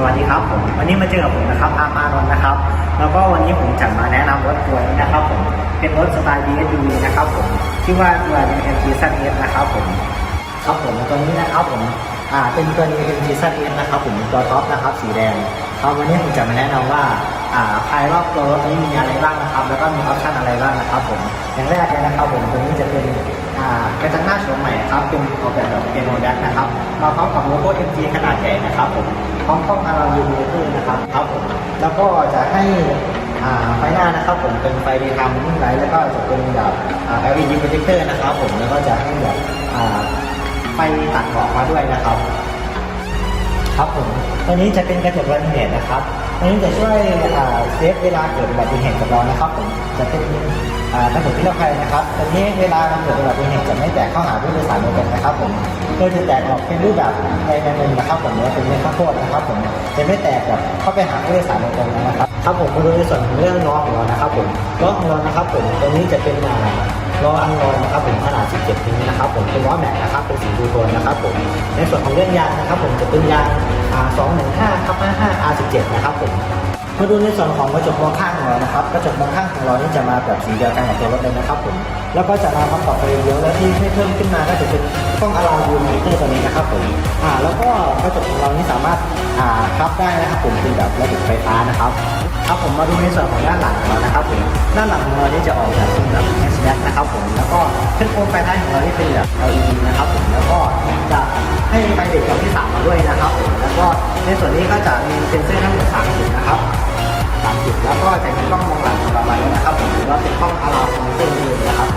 สวัสดีครับผมวันนี้มาเจอกับผมนะครับอามานนท์นะครับ แล้วก็วันนี้ผมจะมาแนะนำรถตัวนี้นะครับผมเป็นรถสไตล์ BSUV นะครับผมชื่อว่าตัว MG z s นะครับผมครับผมตัวนี้นะครับผมอ่าเป็นตัว MG z s นะครับผมตัวท็อปนะครับสีแดงครับวันนี้ผมจะมาแนะนำว่า ภายรอบตัวรถนี้มีอะไรบ้างนะครับ แล้วก็มีออปชันอะไรบ้างนะครับผมอย่างแรกเลยนะครับผมตัวนี้จะเป็นกระจังหน้าโฉมใหม่ครับเป็นออกแบบแบบเป็นโมเดลนะครับมาพร้อมกับโลโก้ MG ขนาดใหญ่นะครับผมพร้อมกล้องอาราวิวเตอร์นะครับครับผมแล้วก็จะให้ไฟหน้านะครับผมเป็นไฟดย์ไทม์มุ่งไลท์แล้วก็จะเป็นแบบ LED projector นะครับผมแล้วก็จะให้แบบไฟตัดหมอกมาด้วยนะครับ ครับผมตัวนี้จะเป็นกระจกอุบัติเหตุนะครับ นี้จะช่วยเซฟเวลาเกิดอุบัติเหตุกับเรานะครับผมจะเป็นอ่ากระจกนิรภัยนะครับตัวนี้เวลาเราเกิดอุบัติเหตุจะไม่แตกข้าหาผู้โดยสารโดยตรงนะครับผมโดยจะแตกออกเป็นรูปแบบในในเงินนะครับผมหรือว่าเป็นเม็ดข้าวโพดนะครับผมจะไม่แตกแบบเข้าไปหาผู้โดยสารตรงนะครับครับผมมาดูในส่วนของเรื่องล้อของเรานะครับผมล้อของเรานะครับผมตัวนี้จะเป็นอ่าล้ออันลอยนะครับผมขนาด 17นิ้วนะครับผมเป็นล้อแม็กนะครับเป็นสีดูโทนนะครับผมในส่วนของเรื่องยางนะครับผมจะเป็นยาง R215 ทับ55 R17 นะครับผม มาดูในส่วนของกระจกมองข้างของเรานะครับกระจกมองข้างของเรานี่จะมาแบบสีเดียวกันกับตัวรถเลยนะครับผมแล้วก็จะมาพร้อมกับไฟเลี้ยวและที่ให้เพิ่มขึ้นมาก็จะเป็นกล้องอะลาวิวมอนิเตอร์ตัวนี้นะครับผมอ่าแล้วก็กระจกของเรานี่สามารถอ่าพับได้นะครับผมเป็นแบบระบบไฟฟ้านะครับครับผมมาดูในส่วนของด้านหลังของเรานะครับผมด้านหลังของเรานี่จะออกแบบเป็นแบบ hatchback นะครับผมแล้วก็ขึ้นโคมไฟท้ายของเรานี่เป็นแบบ LED นะครับผมแล้วก็จะให้ไฟเด็กตัวที่สามมาด้วยนะครับผมแล้วก็ในส่วนนี้ก็จะมีเซ็นเซอร์ทั้งหมด3จุดนะครับ จุดแล้วก็จะมีกล้องมองหลังของเรามาด้นะครับผมหรือว่าเป็นกล้องอะลาวคอมพิวเตอร์นี่นะครับ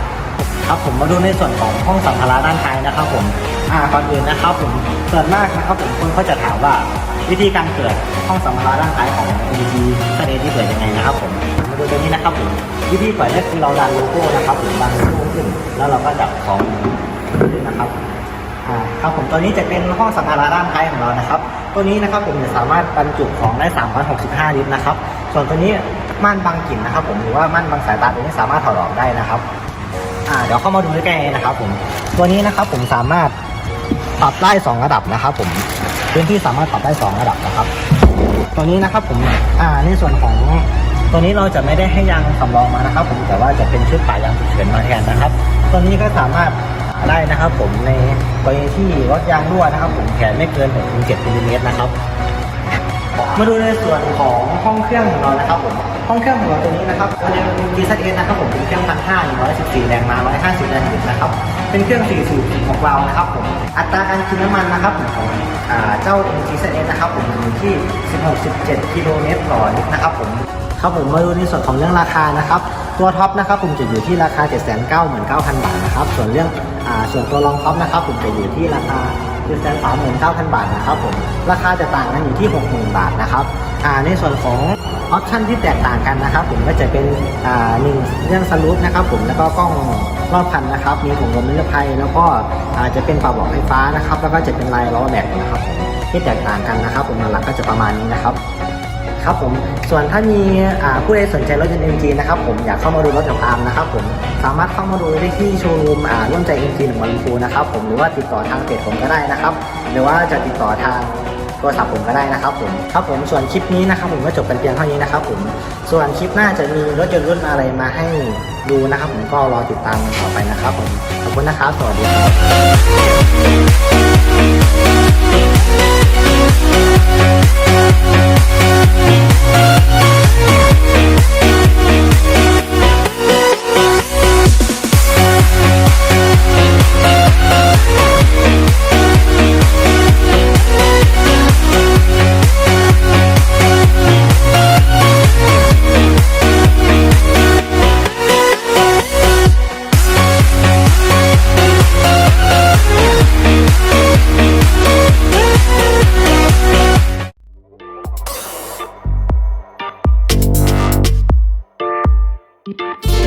ครับผมมาดูในส่วนของห้องสัมภาระด้านท้ายนะครับผมอ่าก่อนอื่นนะครับผมส่วนมากนะครับผมคนเขาจะถามว่าวิธีการเปิดห้องสัมภาระด้านท้ายของ MG สเตที่เปิดยังไงนะครับผมมาดูตัวนี้นะครับผมวิธีเปิดก็คือเราดันโลโก้นะครับผมดันโลโก้ขึ้น แล้วเราก็จับของขึ้นนะครับอ่าครับผมตัวนี้จะเป็นห้องสัมภาระด้านท้ายของเรานะครับ ตัวนี้นะครับผมจะสามารถบรรจุของได้ 365 ลิตรนะครับ ส่วนตัวนี้ม่านบังกลิ่นนะครับ ผมหรือว่าม่านบังสายตาตัวนี้สามารถถอดออกได้นะครับอ่าเดี๋ยวเข้ามาดูใกล้ๆนะครับ ผมตัวนี้นะครับ ผมสามารถปรับได้2ระดับนะครับ ผมพื้นที่สามารถปรับได้ 2 ระดับนะครับ ตัวนี้นะครับผมอ่าในส่วนของตัวนี้เราจะไม่ได้ให้ยางสำรองมานะครับ ผมแต่ว่าจะเป็นชุดป่ายางฉุกเฉินมาแทนนะครับ ตัวนี้ก็สามารถได้นะครับ ผมในกรณีที่รถยางรั่วนะครับ ผมแขนไม่เกิน6-7มิลลิเมตรนะครับ มาดูในส่วนของห้องเครื่องของเรานะครับผมห้องเครื่องของเราตัวนี้นะครับตันี้เป็น GZS นะครับผมเป็นเครื่องพันห้าร้อยสิบสี่แรงม้าร้อยห้าสิบแรงบิดนะครับเป็นเครื่องสี่สูบของเรานะครับผมอัตราการกินน้ำมันนะครับของเจ้า GZS นะครับผมอยู่ที่16-17กิโลเมตรต่อลิตรนะครับผมครับผมมาดูในส่วนของเรื่องราคานะครับตัวท็อปนะครับผมจะอยู่ที่ราคา 799,000 บาทนะครับส่วนเรื่องส่วนตัวรองท็อปนะครับผมจะอยู่ที่ราคา คือแสนสามหมื่นเก้าพันบาทนะครับผมราคาจะต่างกันอยู่ที่หกหมื่นบาทนะครับอ่าในส่วนของออปชั่นที่แตกต่างกันนะครับผมก็จะเป็นอ่าหนึ่งเรื่องสลูปนะครับผมแล้วก็กล้องรอบคันนะครับ มีถุงลมนิรภัย แล้วก็อาจจะเป็นปรับเบอกไฟฟ้านะครับ แล้วก็จะเป็นลายล้อแบกนะครับที่แตกต่างกันนะครับ ผมหลักก็จะประมาณนี้นะครับ ครับผมส่วนถ้ามีผู้ใดสนใจรถยนต์ MG นะครับผมอยากเข้ามาดูรถของอาร์มนะครับผมสามารถเข้ามาดูได้ที่โชว์รูมอ่าร่วมใจ MG หนึ่งวันลำพูนะครับผมหรือว่าติดต่อทางเพจผมก็ได้นะครับหรือว่าจะติดต่อทางโทรศัพท์ผมก็ได้นะครับผมครับผมส่วนคลิปนี้นะครับผมก็จบกันเพียงเท่านี้นะครับผมส่วนคลิปหน้าจะมีรถยนต์รุ่นอะไรมาให้ดูนะครับผมก็รอติดตามต่อไปนะครับผมขอบคุณนะครับสวัสดีครับ